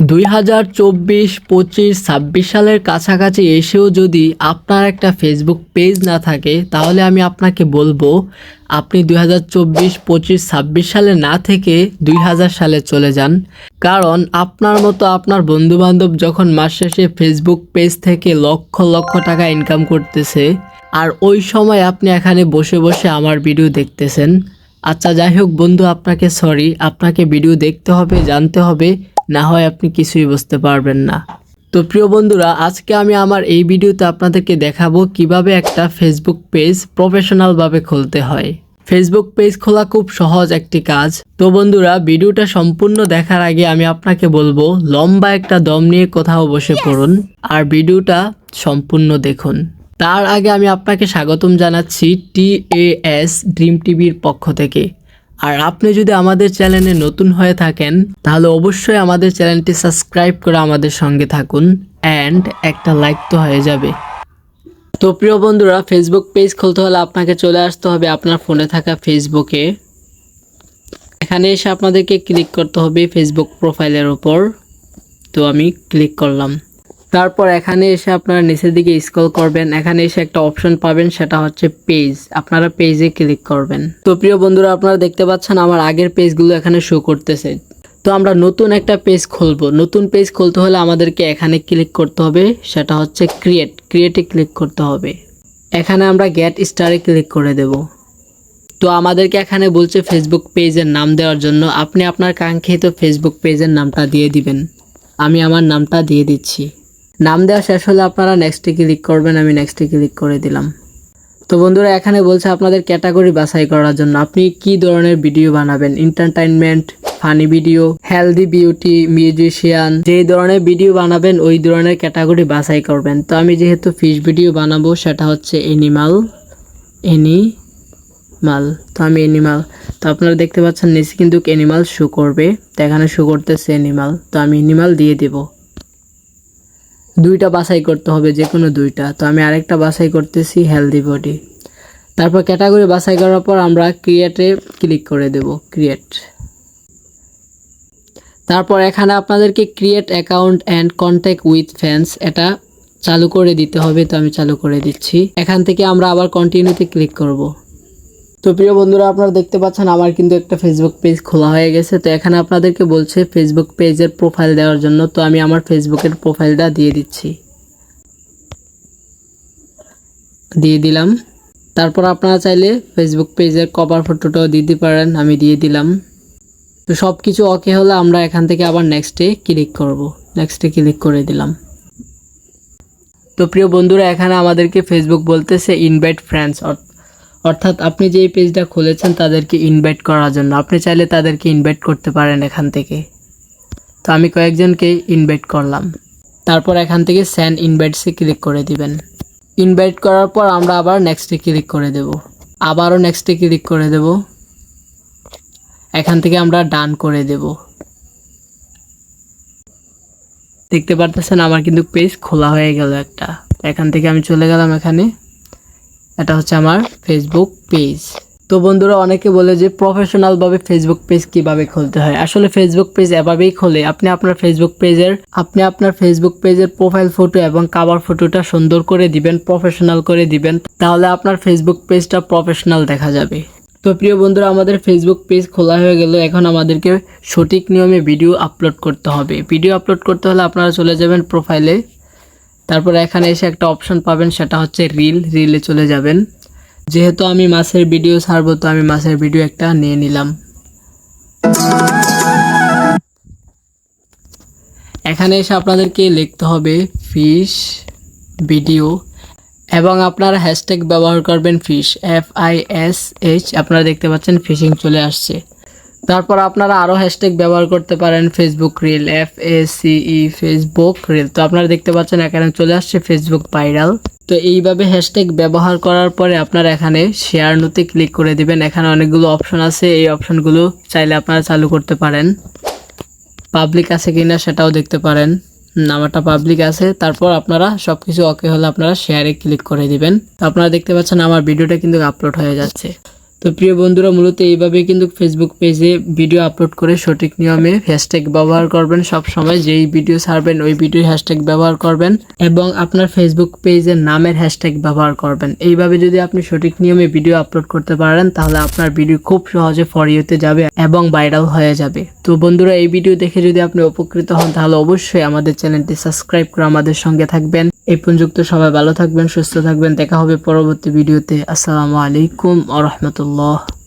দুই হাজার চব্বিশ, পঁচিশ, ছাব্বিশ সালের কাছাকাছি এসেও যদি আপনার একটা ফেসবুক পেজ না থাকে, তাহলে আমি আপনাকে বলব, আপনি দুই হাজার চব্বিশ, পঁচিশ, ছাব্বিশ সালে না থেকে দুই হাজার সালে চলে যান। কারণ আপনার মতো আপনার বন্ধুবান্ধব যখন মাস শেষে ফেসবুক পেজ থেকে লক্ষ লক্ষ টাকা ইনকাম করতেছে, আর ওই সময় আপনি এখানে বসে বসে আমার ভিডিও দেখতেছেন। আচ্ছা যাই হোক বন্ধু, আপনাকে সরি আপনাকে ভিডিও দেখতে হবে, জানতে হবে। না হয় আপনি কিছুই বুঝতে পারবেন না। তো প্রিয় বন্ধুরা আজকে আমি আমার এই ভিডিওতে আপনাদেরকে দেখাবো কীভাবে একটা ফেসবুক পেজ প্রফেশনালভাবে খুলতে হয়। ফেসবুক পেজ খোলা খুব সহজ একটি কাজ। তো বন্ধুরা ভিডিওটা সম্পূর্ণ দেখার আগে আমি আপনাকে বলব লম্বা একটা দম নিয়ে কোথাও বসে পড়ুন আর ভিডিওটা সম্পূর্ণ দেখুন। তার আগে আমি আপনাকে স্বাগতম জানাচ্ছি টি এ এস ড্রিম টিভির পক্ষ থেকে। আর আপনি যদি আমাদের চ্যানেলে নতুন হয়ে থাকেন, তাহলে অবশ্যই আমাদের চ্যানেলটি সাবস্ক্রাইব করে আমাদের সঙ্গে থাকুন অ্যান্ড একটা লাইক তো হয়ে যাবে। তো প্রিয় বন্ধুরা ফেসবুক পেজ খুলতে হলে আপনাকে চলে আসতে হবে আপনার ফোনে থাকা ফেসবুকে এখানে এসে আপনাদেরকে ক্লিক করতে হবে ফেসবুক প্রোফাইলের ওপর তো আমি ক্লিক করলাম। তারপর এখানে এসে আপনারা নিচের দিকে স্ক্রল করবেন, এখানে এসে একটা অপশন পাবেন, সেটা হচ্ছে পেজ আপনারা পেজে ক্লিক করবেন। তো প্রিয় বন্ধুরা, আপনারা দেখতে পাচ্ছেন আমার আগের পেজগুলো এখানে শো করতেছে। তো আমরা নতুন একটা পেজ খুলবো। নতুন পেজ খুলতে হলে আমাদেরকে এখানে ক্লিক করতে হবে, সেটা হচ্ছে ক্রিয়েট ক্রিয়েটে ক্লিক করতে হবে। এখানে আমরা গেট স্টারে ক্লিক করে দেব। তো আমাদেরকে এখানে বলছে ফেসবুক পেজের নাম দেওয়ার জন্য। আপনি আপনার কাঙ্ক্ষিত ফেসবুক পেজের নামটা দিয়ে দিবেন। আমি আমার নামটা দিয়ে দিচ্ছি। নাম দেওয়া শেষ হলে আপনারা নেক্সটে ক্লিক করবেন, আমি নেক্সটে ক্লিক করে দিলাম। তো বন্ধুরা, এখানে বলছে আপনাদের ক্যাটাগরি বাছাই করার জন্য আপনি কি ধরনের ভিডিও বানাবেন? Entertainment funny video healthy beauty musician যেই ধরনের ভিডিও বানাবেন, ওই ধরনের ক্যাটাগরি বাছাই করবেন। তো আমি যেহেতু ফিশ ভিডিও বানাবো, সেটা হচ্ছে এনিমাল এনিমাল তো আমি এনিমাল তো আপনারা দেখতে পাচ্ছেন, নিচে কিন্তু এনিমাল শো করবে। তো এখানে শো করতেছে এনিমাল তো আমি এনিমাল দিয়ে দেবো। দুইটা বাছাই করতে হবে যে কোনো দুইটা। তো আমি আরেকটা বাছাই করতেছি হেলদি বডি তারপর ক্যাটাগরি বাছাই করার পর আমরা ক্রিয়েটে ক্লিক করে দেব ক্রিয়েট তারপর এখানে আপনাদেরকে create account and contact with fans এটা চালু করে দিতে হবে, তো আমি চালু করে দিচ্ছি। এখান থেকে আমরা আবার কন্টিনিউতে ক্লিক করব। তো প্রিয় বন্ধুরা, আপনারা দেখতে পাচ্ছেন আমার কিন্তু একটা ফেসবুক পেজ খোলা হয়ে গেছে। তো এখানে আপনাদেরকে বলছে ফেসবুক পেজের প্রোফাইল দেওয়ার জন্য। তো আমি আমার ফেসবুকের প্রোফাইলটা দিয়ে দিচ্ছি। দিয়ে দিলাম। তারপর আপনারা চাইলে ফেসবুক পেজের কভার ফটোটাও দিতে পারেন, আমি দিয়ে দিলাম। তো সব কিছু ওকে হলে আমরা এখান থেকে আবার নেক্সটে ক্লিক করব। নেক্সটে ক্লিক করে দিলাম। তো প্রিয় বন্ধুরা, এখানে আমাদেরকে ফেসবুক বলতেছে ইনভাইট ফ্রেন্ডস অর্থাৎ আপনি যে পেজটা খুলেছেন তাদেরকে ইনভাইট করার জন্য। আপনি চাইলে তাদেরকে ইনভাইট করতে পারেন এখান থেকে। তো আমি কয়েকজনকে ইনভাইট করলাম। তারপর এখান থেকে স্যান্ড ইনভাইটসে ক্লিক করে দিবেন। ইনভাইট করার পর আমরা আবার নেক্সটে ক্লিক করে দেব। আবারও নেক্সটে ক্লিক করে দেব। এখান থেকে আমরা ডান করে দেব। দেখতে পারতেছেন আমার কিন্তু পেজ খোলা হয়ে গেল একটা। এখান থেকে আমি চলে গেলাম এখানে। এটা হচ্ছে আমার ফেসবুক পেজ তো বন্ধুরা, অনেকে বলে যে প্রফেশনালভাবে ফেসবুক পেজ কীভাবে খুলতে হয়? আসলে ফেসবুক পেজ এভাবেই খোলে। আপনি আপনার ফেসবুক পেজের আপনি আপনার ফেসবুক পেজের প্রোফাইল ফটো এবং কাভার ফটোটা সুন্দর করে দিবেন প্রফেশনাল করে দিবেন, তাহলে আপনার ফেসবুক পেজটা প্রফেশনাল দেখা যাবে। তো প্রিয় বন্ধুরা, আমাদের ফেসবুক পেজ খোলা হয়ে গেল। এখন আমাদেরকে সঠিক নিয়মে ভিডিও আপলোড করতে হবে। ভিডিও আপলোড করতে হলে আপনারা চলে যাবেন প্রোফাইলে তারপর এখানে এসে একটা অপশন পাবেন, সেটা হচ্ছে রিল রিলে চলে যাবেন। যেহেতু আমি মাছের ভিডিও ছাড়বো, তো আমি মাছের ভিডিও একটা নিয়ে নিলাম। এখানে এসে আপনাদেরকে লিখতে হবে ফিশ ভিডিও এবং আপনারা হ্যাশট্যাগ ব্যবহার করবেন fish F I S H আপনারা দেখতে পাচ্ছেন ফিশিং চলে আসছে। তারপর আপনারা আরও হ্যাশট্যাগ ব্যবহার করতে পারেন ফেসবুক রিল এফ এ সিই ফেসবুক রিল তো আপনারা দেখতে পাচ্ছেন এখানে চলে আসছে ফেসবুক ভাইরাল তো এইভাবে হ্যাশট্যাগ ব্যবহার করার পরে আপনারা এখানে শেয়ার নোতে ক্লিক করে দিবেন। এখানে অনেকগুলো অপশন আছে, এই অপশনগুলো চাইলে আপনারা চালু করতে পারেন। পাবলিক আছে কিনা সেটাও দেখতে পারেন। আমারটা পাবলিক আছে, তারপর আপনারা সব কিছু ওকে হলে আপনারা শেয়ারে ক্লিক করে দিবেন। তো আপনারা দেখতে পাচ্ছেন আমার ভিডিওটা কিন্তু আপলোড হয়ে যাচ্ছে। তো প্রিয় বন্ধুরা, মূলত এইভাবে কিন্তু ফেসবুক পেজে ভিডিও আপলোড করে সঠিক নিয়মে হ্যাশট্যাগ ব্যবহার করবেন। সব সময় যেই ভিডিও ছাড়বেন, ওই ভিডিও হ্যাশট্যাগ ব্যবহার করবেন এবং আপনার ফেসবুক পেজের নামের হ্যাশট্যাগ ব্যবহার করবেন। এইভাবে যদি আপনি সঠিক নিয়মে ভিডিও আপলোড করতে পারেন, তাহলে আপনার ভিডিও খুব সহজে ফরিয়েতে যাবে এবং ভাইরাল হয়ে যাবে। তো বন্ধুরা, এই ভিডিও দেখে যদি আপনি উপকৃত হন, তাহলে অবশ্যই আমাদের চ্যানেলটি সাবস্ক্রাইব করে আমাদের সঙ্গে থাকবেন। এই পর্যন্ত সবাই ভালো থাকবেন, সুস্থ থাকবেন। দেখা হবে পরবর্তী ভিডিওতে আসসালামু আলাইকুম আ الله